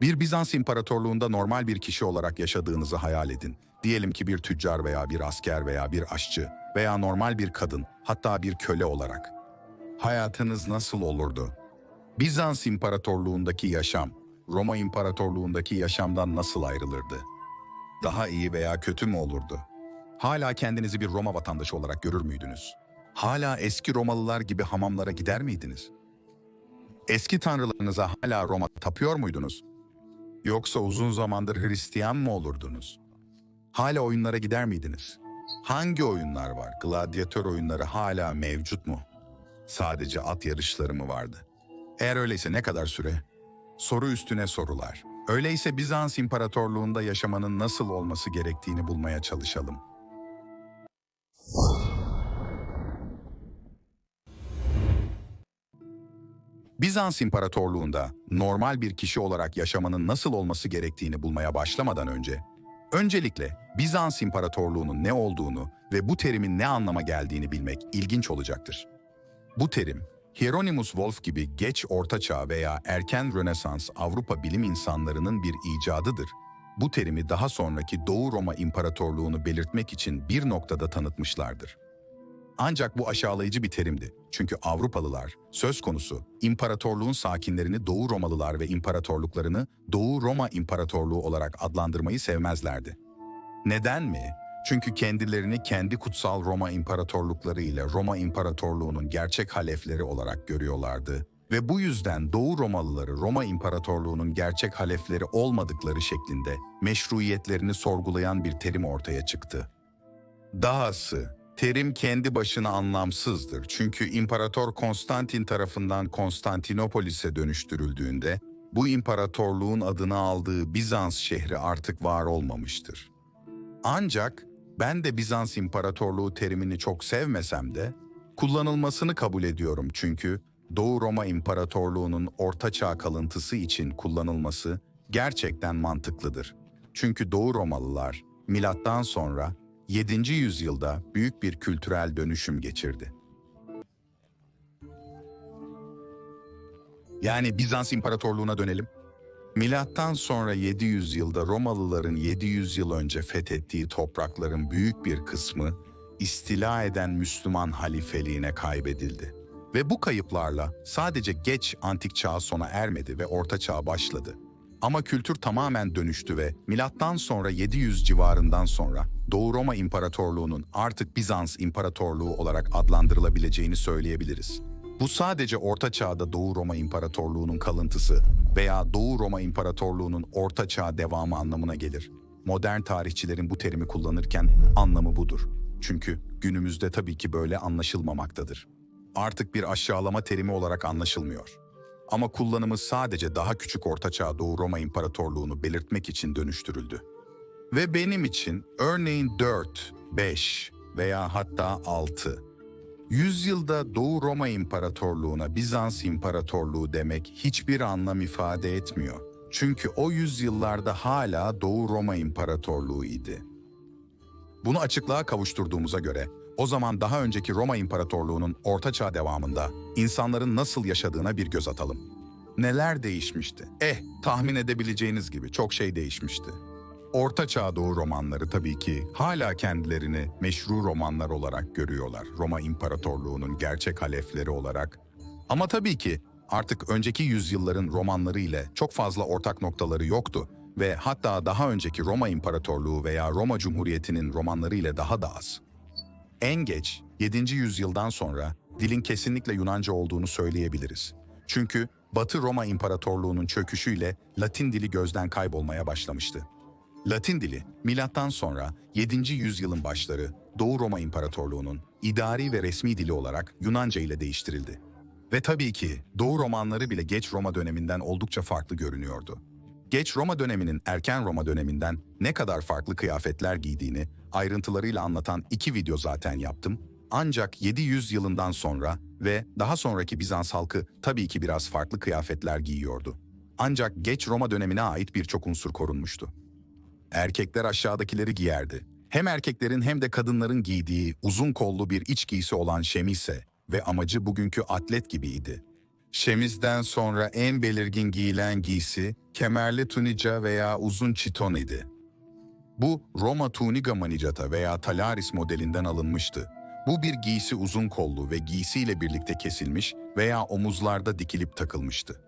Bir Bizans İmparatorluğunda normal bir kişi olarak yaşadığınızı hayal edin. Diyelim ki bir tüccar veya bir asker veya bir aşçı veya normal bir kadın, hatta bir köle olarak. Hayatınız nasıl olurdu? Bizans İmparatorluğundaki yaşam, Roma İmparatorluğundaki yaşamdan nasıl ayrılırdı? Daha iyi veya kötü mü olurdu? Hala kendinizi bir Roma vatandaşı olarak görür müydünüz? Hala eski Romalılar gibi hamamlara gider miydiniz? Eski tanrılarınıza hala Roma tapıyor muydunuz? Yoksa uzun zamandır Hristiyan mı olurdunuz? Hala oyunlara gider miydiniz? Hangi oyunlar var? Gladyatör oyunları hala mevcut mu? Sadece at yarışları mı vardı? Eğer öyleyse ne kadar süre? Soru üstüne sorular. Öyleyse Bizans İmparatorluğunda yaşamanın nasıl olması gerektiğini bulmaya çalışalım. Bizans İmparatorluğunda normal bir kişi olarak yaşamanın nasıl olması gerektiğini bulmaya başlamadan önce, öncelikle Bizans İmparatorluğu'nun ne olduğunu ve bu terimin ne anlama geldiğini bilmek ilginç olacaktır. Bu terim, Hieronymus Wolff gibi geç Orta Çağ veya erken Rönesans Avrupa bilim insanlarının bir icadıdır. Bu terimi daha sonraki Doğu Roma İmparatorluğu'nu belirtmek için bir noktada tanıtmışlardır. Ancak bu aşağılayıcı bir terimdi. Çünkü Avrupalılar söz konusu imparatorluğun sakinlerini Doğu Romalılar ve imparatorluklarını Doğu Roma İmparatorluğu olarak adlandırmayı sevmezlerdi. Neden mi? Çünkü kendilerini kendi kutsal Roma İmparatorlukları ile Roma İmparatorluğu'nun gerçek halefleri olarak görüyorlardı ve bu yüzden Doğu Romalıları Roma İmparatorluğu'nun gerçek halefleri olmadıkları şeklinde meşruiyetlerini sorgulayan bir terim ortaya çıktı. Dahası terim kendi başına anlamsızdır. Çünkü İmparator Konstantin tarafından Konstantinopolis'e dönüştürüldüğünde bu imparatorluğun adını aldığı Bizans şehri artık var olmamıştır. Ancak ben de Bizans İmparatorluğu terimini çok sevmesem de kullanılmasını kabul ediyorum çünkü Doğu Roma İmparatorluğu'nun ortaçağ kalıntısı için kullanılması gerçekten mantıklıdır. Çünkü Doğu Romalılar milattan sonra 7. yüzyılda büyük bir kültürel dönüşüm geçirdi. Yani Bizans İmparatorluğu'na dönelim. Milattan sonra 700 yılda Romalıların 700 yıl önce fethettiği toprakların büyük bir kısmı istila eden Müslüman halifeliğine kaybedildi. Ve bu kayıplarla sadece geç antik çağ sona ermedi ve orta çağ başladı. Ama kültür tamamen dönüştü ve milattan sonra 700 civarından sonra Doğu Roma İmparatorluğu'nun artık Bizans İmparatorluğu olarak adlandırılabileceğini söyleyebiliriz. Bu sadece Orta Çağ'da Doğu Roma İmparatorluğu'nun kalıntısı veya Doğu Roma İmparatorluğu'nun Orta Çağ devamı anlamına gelir. Modern tarihçilerin bu terimi kullanırken anlamı budur. Çünkü günümüzde tabii ki böyle anlaşılmamaktadır. Artık bir aşağılama terimi olarak anlaşılmıyor. Ama kullanımı sadece daha küçük Ortaçağ Doğu Roma İmparatorluğu'nu belirtmek için dönüştürüldü. Ve benim için örneğin 4, 5 veya hatta 6. Yüzyılda Doğu Roma İmparatorluğu'na Bizans İmparatorluğu demek hiçbir anlam ifade etmiyor. Çünkü o yüzyıllarda hala Doğu Roma İmparatorluğu idi. Bunu açıklığa kavuşturduğumuza göre o zaman daha önceki Roma İmparatorluğu'nun Orta Çağ devamında insanların nasıl yaşadığına bir göz atalım. Neler değişmişti? Eh, tahmin edebileceğiniz gibi çok şey değişmişti. Orta Çağ Doğu romanları tabii ki hala kendilerini meşru romanlar olarak görüyorlar. Roma İmparatorluğu'nun gerçek halefleri olarak. Ama tabii ki artık önceki yüzyılların romanları ile çok fazla ortak noktaları yoktu ve hatta daha önceki Roma İmparatorluğu veya Roma Cumhuriyeti'nin romanları ile daha da az. En geç 7. yüzyıldan sonra dilin kesinlikle Yunanca olduğunu söyleyebiliriz. Çünkü Batı Roma İmparatorluğu'nun çöküşüyle Latin dili gözden kaybolmaya başlamıştı. Latin dili milattan sonra 7. yüzyılın başları Doğu Roma İmparatorluğu'nun idari ve resmi dili olarak Yunanca ile değiştirildi. Ve tabii ki Doğu romanları bile geç Roma döneminden oldukça farklı görünüyordu. Geç Roma döneminin erken Roma döneminden ne kadar farklı kıyafetler giydiğini ayrıntılarıyla anlatan iki video zaten yaptım. Ancak 700 yılından sonra ve daha sonraki Bizans halkı tabii ki biraz farklı kıyafetler giyiyordu. Ancak geç Roma dönemine ait birçok unsur korunmuştu. Erkekler aşağıdakileri giyerdi. Hem erkeklerin hem de kadınların giydiği uzun kollu bir iç giysi olan şemise ve amacı bugünkü atlet gibiydi. Şemizden sonra en belirgin giyilen giysi kemerli tunica veya uzun çiton idi. Bu Roma tunica manicata veya talaris modelinden alınmıştı. Bu bir giysi uzun kollu ve giysiyle birlikte kesilmiş veya omuzlarda dikilip takılmıştı.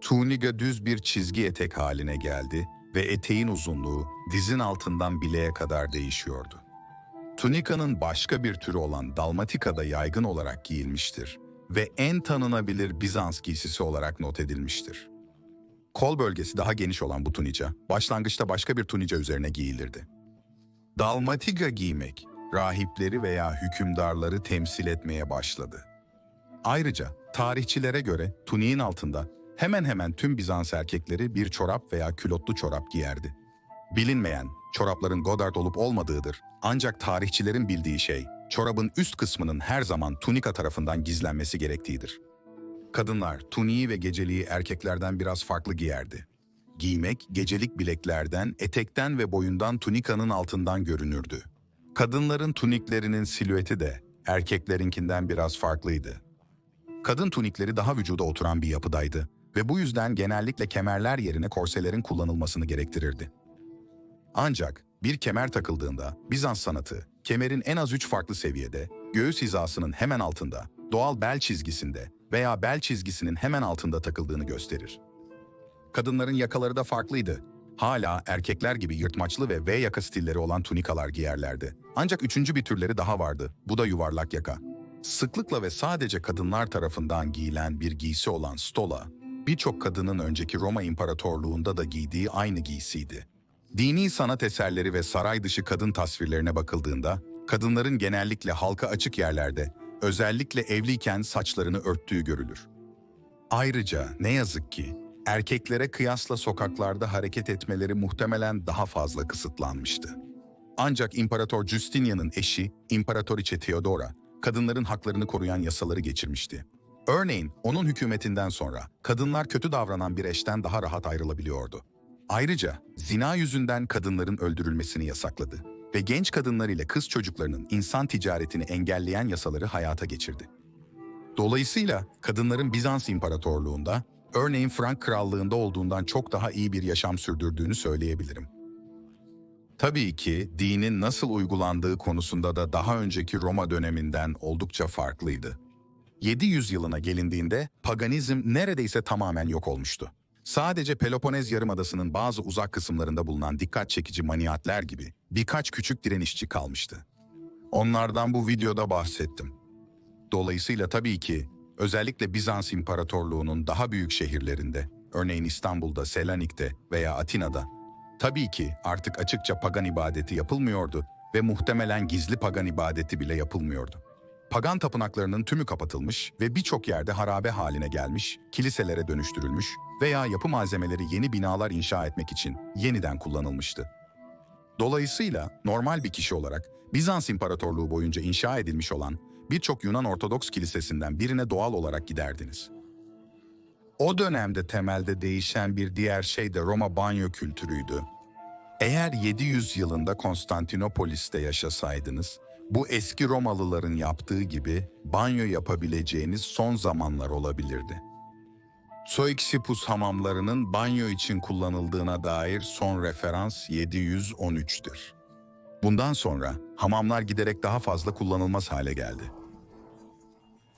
Tunika düz bir çizgi etek haline geldi ve eteğin uzunluğu dizin altından bileğe kadar değişiyordu. Tunika'nın başka bir türü olan dalmatika'da yaygın olarak giyilmiştir ve en tanınabilir Bizans giysisi olarak not edilmiştir. Kol bölgesi daha geniş olan bu tunica, başlangıçta başka bir tunica üzerine giyilirdi. Dalmatika giymek, rahipleri veya hükümdarları temsil etmeye başladı. Ayrıca tarihçilere göre tuniğin altında hemen hemen tüm Bizans erkekleri bir çorap veya külotlu çorap giyerdi. Bilinmeyen, çorapların Godard olup olmadığıdır. Ancak tarihçilerin bildiği şey, çorabın üst kısmının her zaman tunika tarafından gizlenmesi gerektiğidir. Kadınlar tuniği ve geceliği erkeklerden biraz farklı giyerdi. Giymek, gecelik bileklerden, etekten ve boyundan tunikanın altından görünürdü. Kadınların tuniklerinin silüeti de erkeklerinkinden biraz farklıydı. Kadın tunikleri daha vücuda oturan bir yapıdaydı ve bu yüzden genellikle kemerler yerine korselerin kullanılmasını gerektirirdi. Ancak bir kemer takıldığında Bizans sanatı, kemerin en az üç farklı seviyede, göğüs hizasının hemen altında, doğal bel çizgisinde veya bel çizgisinin hemen altında takıldığını gösterir. Kadınların yakaları da farklıydı. Hala erkekler gibi yırtmaçlı ve V yaka stilleri olan tunikalar giyerlerdi. Ancak üçüncü bir türleri daha vardı. Bu da yuvarlak yaka. Sıklıkla ve sadece kadınlar tarafından giyilen bir giysi olan stola, birçok kadının önceki Roma İmparatorluğunda da giydiği aynı giysiydi. Dini sanat eserleri ve saray dışı kadın tasvirlerine bakıldığında, kadınların genellikle halka açık yerlerde, özellikle evliyken saçlarını örttüğü görülür. Ayrıca ne yazık ki erkeklere kıyasla sokaklarda hareket etmeleri muhtemelen daha fazla kısıtlanmıştı. Ancak İmparator Justinian'ın eşi İmparatoriçe Theodora, kadınların haklarını koruyan yasaları geçirmişti. Örneğin onun hükümetinden sonra kadınlar kötü davranan bir eşten daha rahat ayrılabiliyordu. Ayrıca zina yüzünden kadınların öldürülmesini yasakladı ve genç kadınlar ile kız çocuklarının insan ticaretini engelleyen yasaları hayata geçirdi. Dolayısıyla kadınların Bizans İmparatorluğunda, örneğin Frank Krallığında olduğundan çok daha iyi bir yaşam sürdürdüğünü söyleyebilirim. Tabii ki dinin nasıl uygulandığı konusunda da daha önceki Roma döneminden oldukça farklıydı. 700 yılına gelindiğinde paganizm neredeyse tamamen yok olmuştu. Sadece Peloponez Yarımadası'nın bazı uzak kısımlarında bulunan dikkat çekici maniatler gibi birkaç küçük direnişçi kalmıştı. Onlardan bu videoda bahsettim. Dolayısıyla tabii ki özellikle Bizans İmparatorluğu'nun daha büyük şehirlerinde, örneğin İstanbul'da, Selanik'te veya Atina'da, tabii ki artık açıkça pagan ibadeti yapılmıyordu ve muhtemelen gizli pagan ibadeti bile yapılmıyordu. Pagan tapınaklarının tümü kapatılmış ve birçok yerde harabe haline gelmiş, kiliselere dönüştürülmüş veya yapı malzemeleri yeni binalar inşa etmek için yeniden kullanılmıştı. Dolayısıyla normal bir kişi olarak Bizans İmparatorluğu boyunca inşa edilmiş olan birçok Yunan Ortodoks kilisesinden birine doğal olarak giderdiniz. O dönemde temelde değişen bir diğer şey de Roma banyo kültürüydü. Eğer 700 yılında Konstantinopolis'te yaşasaydınız, bu eski Romalıların yaptığı gibi banyo yapabileceğiniz son zamanlar olabilirdi. Soiksipus hamamlarının banyo için kullanıldığına dair son referans 713'tür. Bundan sonra hamamlar giderek daha fazla kullanılmaz hale geldi.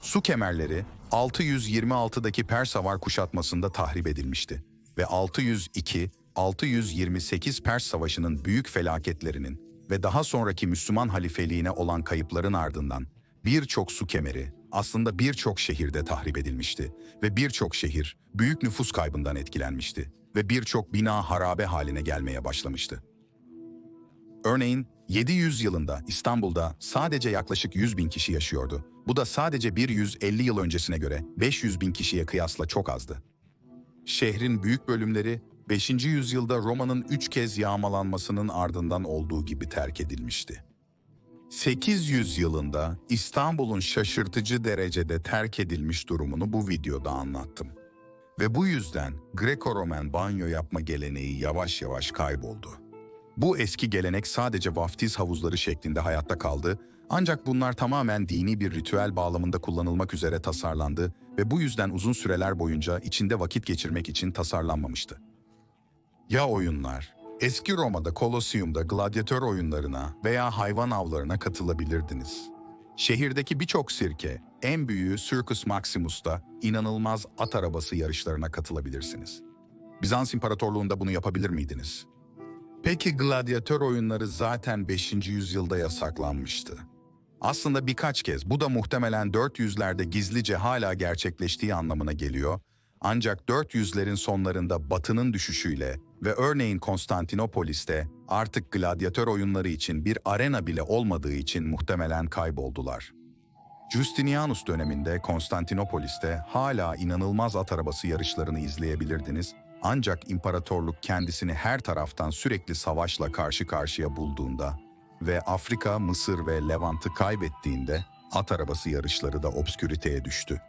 Su kemerleri 626'daki Pers Havar kuşatmasında tahrip edilmişti ve 602-628 Pers Savaşı'nın büyük felaketlerinin ve daha sonraki Müslüman halifeliğine olan kayıpların ardından birçok su kemeri aslında birçok şehirde tahrip edilmişti ve birçok şehir büyük nüfus kaybından etkilenmişti ve birçok bina harabe haline gelmeye başlamıştı. Örneğin 700 yılında İstanbul'da sadece yaklaşık 100 bin kişi yaşıyordu. Bu da sadece bir 150 yıl öncesine göre 500 bin kişiye kıyasla çok azdı. Şehrin büyük bölümleri 5. yüzyılda Roma'nın üç kez yağmalanmasının ardından olduğu gibi terk edilmişti. 800 yılında İstanbul'un şaşırtıcı derecede terk edilmiş durumunu bu videoda anlattım. Ve bu yüzden Greco-Roman banyo yapma geleneği yavaş yavaş kayboldu. Bu eski gelenek sadece vaftiz havuzları şeklinde hayatta kaldı ancak bunlar tamamen dini bir ritüel bağlamında kullanılmak üzere tasarlandı ve bu yüzden uzun süreler boyunca içinde vakit geçirmek için tasarlanmamıştı. Ya oyunlar, eski Roma'da Kolosyum'da gladyatör oyunlarına veya hayvan avlarına katılabilirdiniz. Şehirdeki birçok sirke, en büyüğü Circus Maximus'ta inanılmaz at arabası yarışlarına katılabilirsiniz. Bizans İmparatorluğu'nda bunu yapabilir miydiniz? Peki gladyatör oyunları zaten 5. yüzyılda yasaklanmıştı. Aslında birkaç kez bu da muhtemelen 400'lerde gizlice hala gerçekleştiği anlamına geliyor. Ancak 400'lerin sonlarında Batı'nın düşüşüyle ve örneğin Konstantinopolis'te artık gladyatör oyunları için bir arena bile olmadığı için muhtemelen kayboldular. Justinianus döneminde Konstantinopolis'te hala inanılmaz at arabası yarışlarını izleyebilirdiniz ancak imparatorluk kendisini her taraftan sürekli savaşla karşı karşıya bulduğunda ve Afrika, Mısır ve Levant'ı kaybettiğinde at arabası yarışları da obsküriteye düştü.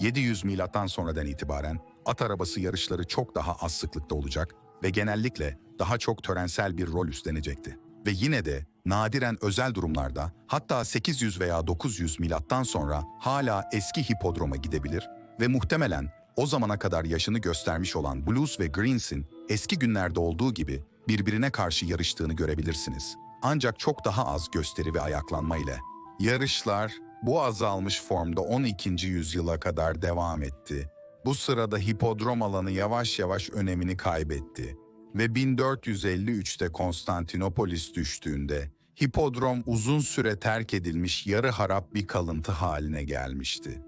700 milattan sonradan itibaren at arabası yarışları çok daha az sıklıkta olacak ve genellikle daha çok törensel bir rol üstlenecekti. Ve yine de nadiren özel durumlarda hatta 800 veya 900 milattan sonra hala eski hipodroma gidebilir ve muhtemelen o zamana kadar yaşını göstermiş olan Blues ve Greens'in eski günlerde olduğu gibi birbirine karşı yarıştığını görebilirsiniz. Ancak çok daha az gösteri ve ayaklanma ile. Yarışlar bu azalmış formda 12. yüzyıla kadar devam etti. Bu sırada hipodrom alanı yavaş yavaş önemini kaybetti ve 1453'te Konstantinopolis düştüğünde hipodrom uzun süre terk edilmiş yarı harap bir kalıntı haline gelmişti.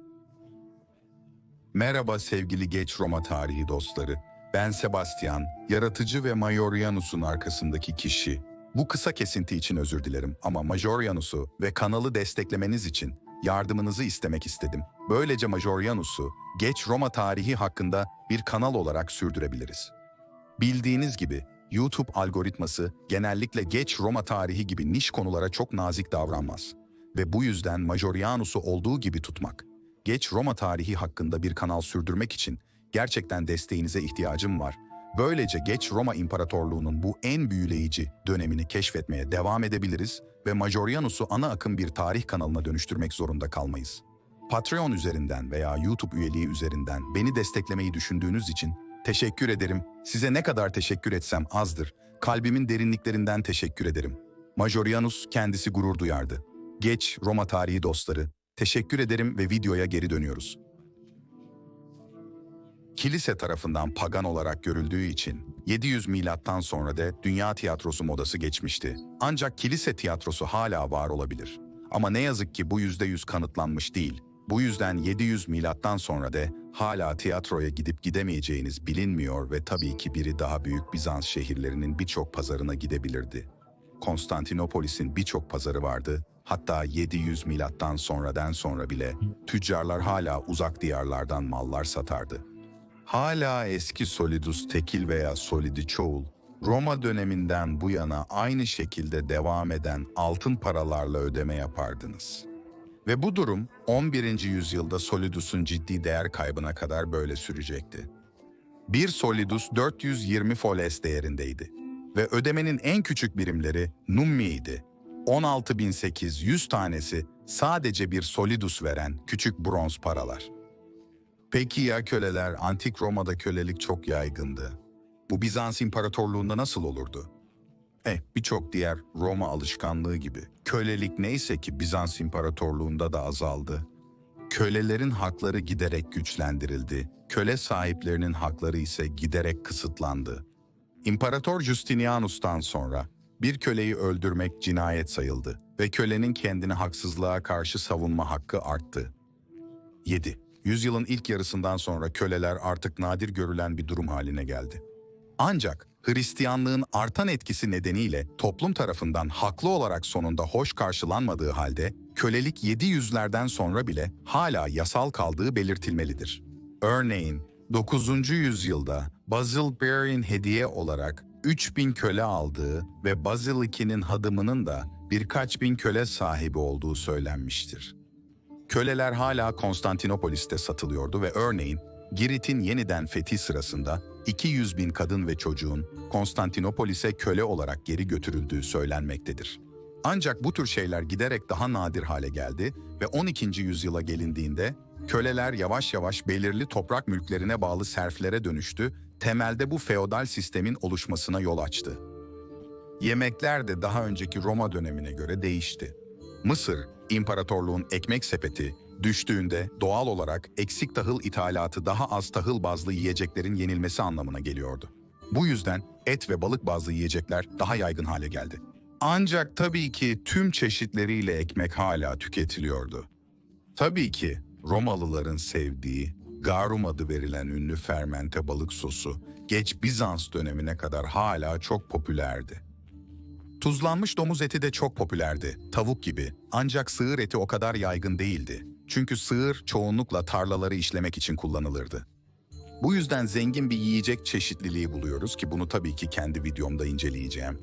Merhaba sevgili geç Roma tarihi dostları. Ben Sebastian, yaratıcı ve Majorianus'un arkasındaki kişi. Bu kısa kesinti için özür dilerim ama Majorianus'u ve kanalı desteklemeniz için yardımınızı istemek istedim. Böylece Majorianus'u geç Roma tarihi hakkında bir kanal olarak sürdürebiliriz. Bildiğiniz gibi YouTube algoritması genellikle geç Roma tarihi gibi niş konulara çok nazik davranmaz. Ve bu yüzden Majorianus'u olduğu gibi tutmak, geç Roma tarihi hakkında bir kanal sürdürmek için gerçekten desteğinize ihtiyacım var. Böylece geç Roma İmparatorluğu'nun bu en büyüleyici dönemini keşfetmeye devam edebiliriz ve Majorianus'u ana akım bir tarih kanalına dönüştürmek zorunda kalmayız. Patreon üzerinden veya YouTube üyeliği üzerinden beni desteklemeyi düşündüğünüz için teşekkür ederim. Size ne kadar teşekkür etsem azdır. Kalbimin derinliklerinden teşekkür ederim. Majorianus kendisi gurur duyardı. Geç Roma tarihi dostları. Teşekkür ederim ve videoya geri dönüyoruz. Kilise tarafından pagan olarak görüldüğü için 700 milattan sonra da dünya tiyatrosu modası geçmişti. Ancak kilise tiyatrosu hala var olabilir. Ama ne yazık ki bu %100 kanıtlanmış değil. Bu yüzden 700 milattan sonra da hala tiyatroya gidip gidemeyeceğiniz bilinmiyor ve tabii ki biri daha büyük Bizans şehirlerinin birçok pazarına gidebilirdi. Konstantinopolis'in birçok pazarı vardı. Hatta 700 milattan sonradan sonra bile tüccarlar hala uzak diyarlardan mallar satardı. Hala eski solidus tekil veya solidi çoğul, Roma döneminden bu yana aynı şekilde devam eden altın paralarla ödeme yapardınız. Ve bu durum 11. yüzyılda solidus'un ciddi değer kaybına kadar böyle sürecekti. Bir solidus 420 foles değerindeydi ve ödemenin en küçük birimleri nummi'ydi. 16.800 tanesi sadece bir solidus veren küçük bronz paralar. Peki ya köleler? Antik Roma'da kölelik çok yaygındı. Bu Bizans İmparatorluğu'nda nasıl olurdu? Eh, birçok diğer Roma alışkanlığı gibi. Kölelik neyse ki Bizans İmparatorluğu'nda da azaldı. Kölelerin hakları giderek güçlendirildi. Köle sahiplerinin hakları ise giderek kısıtlandı. İmparator Justinianus'tan sonra bir köleyi öldürmek cinayet sayıldı ve kölenin kendini haksızlığa karşı savunma hakkı arttı. 7. Yüzyılın ilk yarısından sonra köleler artık nadir görülen bir durum haline geldi. Ancak Hristiyanlığın artan etkisi nedeniyle toplum tarafından haklı olarak sonunda hoş karşılanmadığı halde kölelik 700'lerden sonra bile hala yasal kaldığı belirtilmelidir. Örneğin 9. yüzyılda Basil Berry'in hediye olarak 3000 köle aldığı ve Basil II'nin hadımının da birkaç bin köle sahibi olduğu söylenmiştir. Köleler hala Konstantinopolis'te satılıyordu ve örneğin Girit'in yeniden fethi sırasında 200 bin kadın ve çocuğun Konstantinopolis'e köle olarak geri götürüldüğü söylenmektedir. Ancak bu tür şeyler giderek daha nadir hale geldi ve 12. yüzyıla gelindiğinde köleler yavaş yavaş belirli toprak mülklerine bağlı serflere dönüştü, temelde bu feodal sistemin oluşmasına yol açtı. Yemekler de daha önceki Roma dönemine göre değişti. Mısır, imparatorluğun ekmek sepeti, düştüğünde doğal olarak eksik tahıl ithalatı daha az tahıl bazlı yiyeceklerin yenilmesi anlamına geliyordu. Bu yüzden et ve balık bazlı yiyecekler daha yaygın hale geldi. Ancak tabii ki tüm çeşitleriyle ekmek hala tüketiliyordu. Tabii ki Romalıların sevdiği garum adı verilen ünlü fermente balık sosu geç Bizans dönemine kadar hala çok popülerdi. Tuzlanmış domuz eti de çok popülerdi, tavuk gibi. Ancak sığır eti o kadar yaygın değildi. Çünkü sığır çoğunlukla tarlaları işlemek için kullanılırdı. Bu yüzden zengin bir yiyecek çeşitliliği buluyoruz ki bunu tabii ki kendi videomda inceleyeceğim.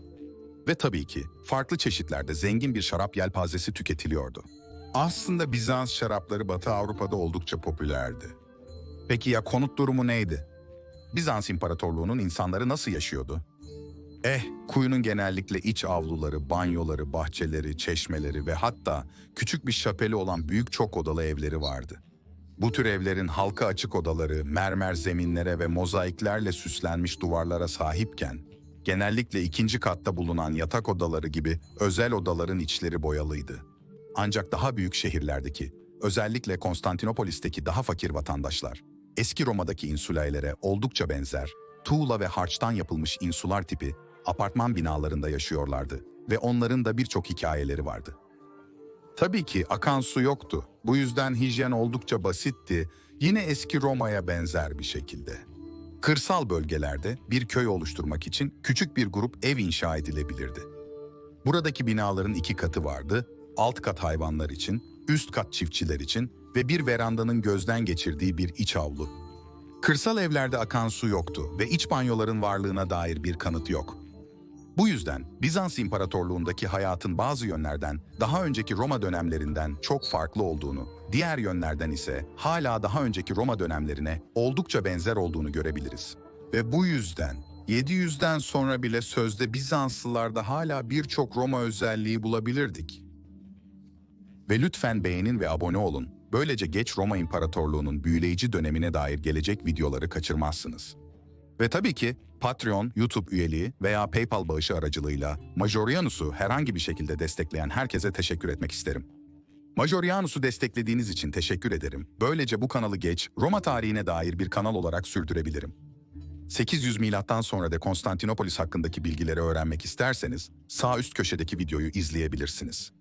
Ve tabii ki farklı çeşitlerde zengin bir şarap yelpazesi tüketiliyordu. Aslında Bizans şarapları Batı Avrupa'da oldukça popülerdi. Peki ya konut durumu neydi? Bizans İmparatorluğu'nun insanları nasıl yaşıyordu? Eh, kuyunun genellikle iç avluları, banyoları, bahçeleri, çeşmeleri ve hatta küçük bir şapeli olan büyük çok odalı evleri vardı. Bu tür evlerin halka açık odaları, mermer zeminlere ve mozaiklerle süslenmiş duvarlara sahipken, genellikle ikinci katta bulunan yatak odaları gibi özel odaların içleri boyalıydı. Ancak daha büyük şehirlerdeki, özellikle Konstantinopolis'teki daha fakir vatandaşlar, eski Roma'daki insulaylere oldukça benzer, tuğla ve harçtan yapılmış insular tipi apartman binalarında yaşıyorlardı ve onların da birçok hikayeleri vardı. Tabii ki akan su yoktu. Bu yüzden hijyen oldukça basitti, yine eski Roma'ya benzer bir şekilde. Kırsal bölgelerde bir köy oluşturmak için küçük bir grup ev inşa edilebilirdi. Buradaki binaların iki katı vardı, alt kat hayvanlar için, üst kat çiftçiler için ve bir verandanın gözden geçirdiği bir iç avlu. Kırsal evlerde akan su yoktu ve iç banyoların varlığına dair bir kanıt yok. Bu yüzden Bizans İmparatorluğundaki hayatın bazı yönlerden daha önceki Roma dönemlerinden çok farklı olduğunu, diğer yönlerden ise hala daha önceki Roma dönemlerine oldukça benzer olduğunu görebiliriz. Ve bu yüzden 700'den sonra bile sözde Bizanslılarda hala birçok Roma özelliği bulabilirdik. Ve lütfen beğenin ve abone olun. Böylece geç Roma İmparatorluğu'nun büyüleyici dönemine dair gelecek videoları kaçırmazsınız. Ve tabii ki Patreon, YouTube üyeliği veya PayPal bağışı aracılığıyla Majorianus'u herhangi bir şekilde destekleyen herkese teşekkür etmek isterim. Majorianus'u desteklediğiniz için teşekkür ederim. Böylece bu kanalı geç, Roma tarihine dair bir kanal olarak sürdürebilirim. 800 milattan sonra da Konstantinopolis hakkındaki bilgileri öğrenmek isterseniz sağ üst köşedeki videoyu izleyebilirsiniz.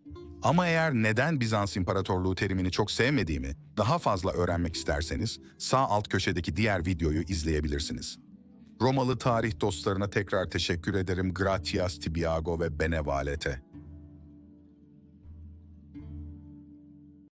Ama eğer neden Bizans İmparatorluğu terimini çok sevmediğimi daha fazla öğrenmek isterseniz sağ alt köşedeki diğer videoyu izleyebilirsiniz. Romalı tarih dostlarına tekrar teşekkür ederim. Gratias Tibiago ve Benevalete.